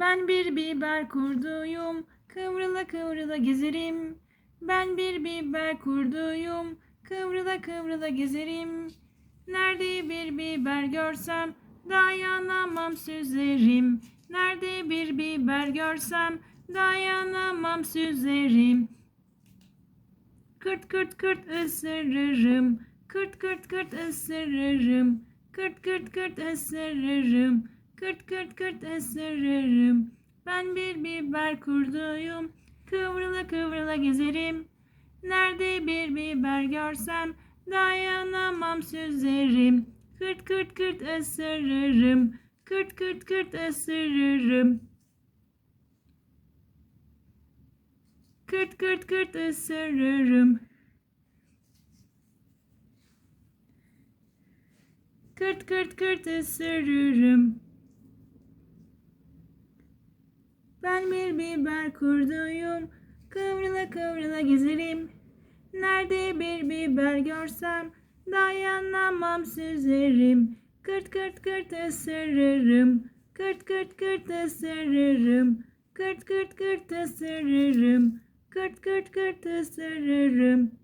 Ben bir biber kurduyum, kıvrıla kıvrıla gezerim. Ben bir biber kurduyum, kıvrıla kıvrıla gezerim. Nerede bir biber görsem, dayanamam süzerim. Nerede bir biber görsem, dayanamam süzerim. Kırt kırt kırt ısırırım, kırt kırt kırt ısırırım. Kırt kırt kırt ısırırım, kırt kırt kırt ısırırım. Ben bir biber kurduyum, kıvrıla kıvrıla gezerim. Nerede bir biber görsem, dayanamam süzerim. Kırt kırt kırt ısırırım, kırt kırt kırt ısırırım. Kırt kırt kırt ısırırım. Kırt kırt kırt ısırırım. Ben bir biber kurduyum, kıvrıla kıvrıla gezerim. Nerede bir biber görsem, dayanamam süzerim. Kırt kırt kırt ısırırım, kırt kırt kırt ısırırım. Kırt kırt kırt ısırırım, kırt kırt kırt ısırırım.